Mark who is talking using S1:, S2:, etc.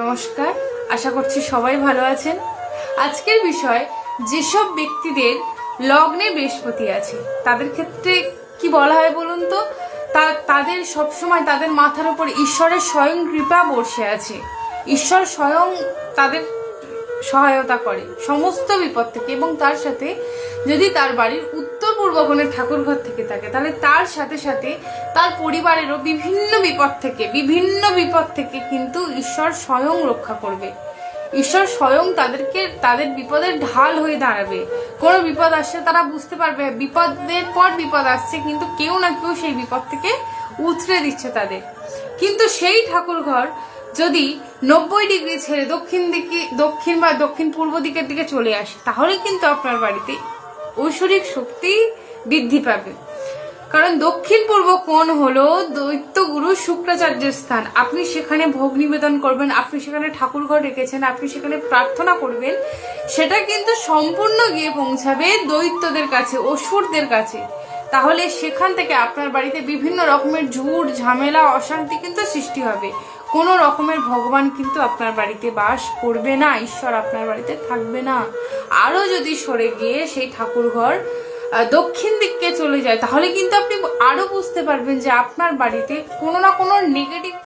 S1: নমস্কার। আশা করছি সবাই ভালো আছেন। আজকের বিষয়, যেসব ব্যক্তিদের লগ্নে বৃহস্পতি আছে, তাদের ক্ষেত্রে কি বলা হয় বলুন তো? তাদের সবসময় তাদের মাথার উপর ঈশ্বরের স্বয়ং কৃপা বর্ষে আছে। ঈশ্বর স্বয়ং তাদের সহায়তা করে সমস্ত বিপদ থেকে এবং তার সাথে যদি তার বাড়ির উত্তর পূর্ব কোণে ঠাকুর ঘর থেকে থাকে। তাহলে তার সাথে সাথে তার পরিবারেরও বিভিন্ন বিপদ থেকে, বিভিন্ন বিপদ থেকে কিন্তু ঈশ্বর স্বয়ং রক্ষা করবে। ঈশ্বর স্বয়ং তাদেরকে, তাদের বিপদের ঢাল হয়ে দাঁড়াবে। কোনো বিপদ আসছে তারা বুঝতে পারবে, বিপদের পর বিপদ আসছে, কিন্তু কেউ না কেউ সেই বিপদ থেকে উতরে দিচ্ছে তাদের। কিন্তু সেই ঠাকুর ঘর যদি নব্বই ডিগ্রি ছেড়ে দক্ষিণ দিকে, দক্ষিণ বা দক্ষিণ পূর্ব দিকের দিকে চলে আসে, তাহলে কিন্তু আপনার বাড়িতে ঐশ্বরিক শক্তি বৃদ্ধি পাবে। কারণ দক্ষিণ পূর্ব কোণ হলো দৈত্যগুরু শুক্রাচার্যের স্থান। আপনি সেখানে ভোগ নিবেদন করবেন, আপনি সেখানে ঠাকুর ঘর রেখেছেন, আপনি সেখানে প্রার্থনা করবেন, সেটা কিন্তু সম্পূর্ণ গিয়ে পৌঁছাবে দৈত্যদের কাছে, অসুরদের কাছে। তাহলে সেখান থেকে আপনার বাড়িতে বিভিন্ন রকমের ঝুট ঝামেলা, অশান্তি কিন্তু সৃষ্টি হবে। কোনো রকমের ভগবান কিন্তু আপনার বাড়িতে বাস করবে না, ঈশ্বর আপনার বাড়িতে থাকবে না। আরও যদি সরে গিয়ে সেই ঠাকুর ঘর দক্ষিণ দিককে চলে যায়, তাহলে কিন্তু আপনি আরও বুঝতে পারবেন যে আপনার বাড়িতে কোনো না কোনো নেগেটিভ